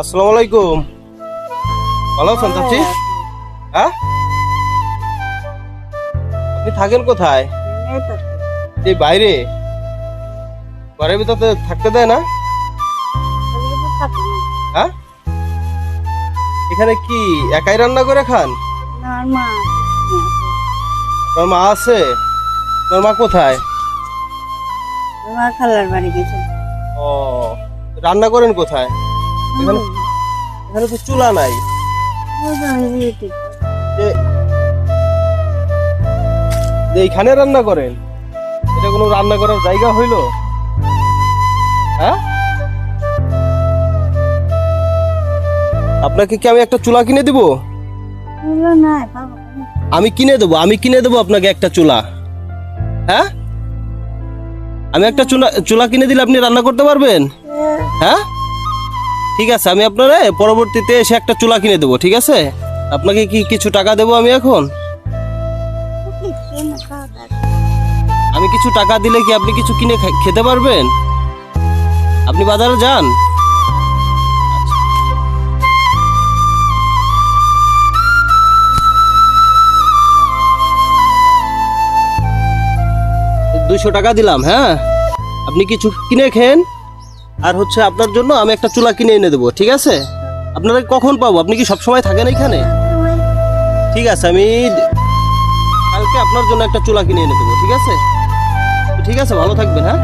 আসসালামু আলাইকুম ভালো আছেন চাচি হ্যাঁ আপনি থাকেন কোথায়? এই বাইরে? ঘরের ভিতরে থাকতে দেয় না। হ্যাঁ? এখানে কি একাই রান্না করে খান। তোর মা আছে। তোর মা কোথায়? ওর মা খালার বাড়ি গেছে। ও রান্না করেন কোথায়? এখানে এখানে তো চুলা নাই। যে এইখানে রান্না করেন এটা কোনো রান্না করার জায়গা হইল? হ্যাঁ? আপনাকে কি আমি একটা চুলা কিনে দিব? আমি কিনে দেবো আমি কিনে দেবো আপনাকে একটা চুলা। হ্যাঁ? আমি একটা চুলা চুলা কিনে দিলে আপনি রান্না করতে পারবেন? হ্যাঁ? ঠিক আছে, আমি আপনার পরবর্তীতে এসে একটা চুলা কিনে দেবো, ঠিক আছে? আপনাকে কি কিছু টাকা দেবো আমি এখন? আমি কিছু টাকা দিলে কি আপনি কিছু কিনে খেতে পারবেন? আপনি বাজারে যান। দুশো টাকা দিলাম হ্যাঁ? আপনি কিছু কিনে খেন আর হচ্ছে আপনার জন্য আমি একটা চুলা কিনে এনে দেবো, ঠিক আছে? আপনারা কখন পাবো? আপনি কি সবসময় থাকেন এখানে? ঠিক আছে, আমি কালকে আপনার জন্য একটা চুলা কিনে এনে দেবো, ঠিক আছে? ঠিক আছে, ভালো থাকবেন হ্যাঁ?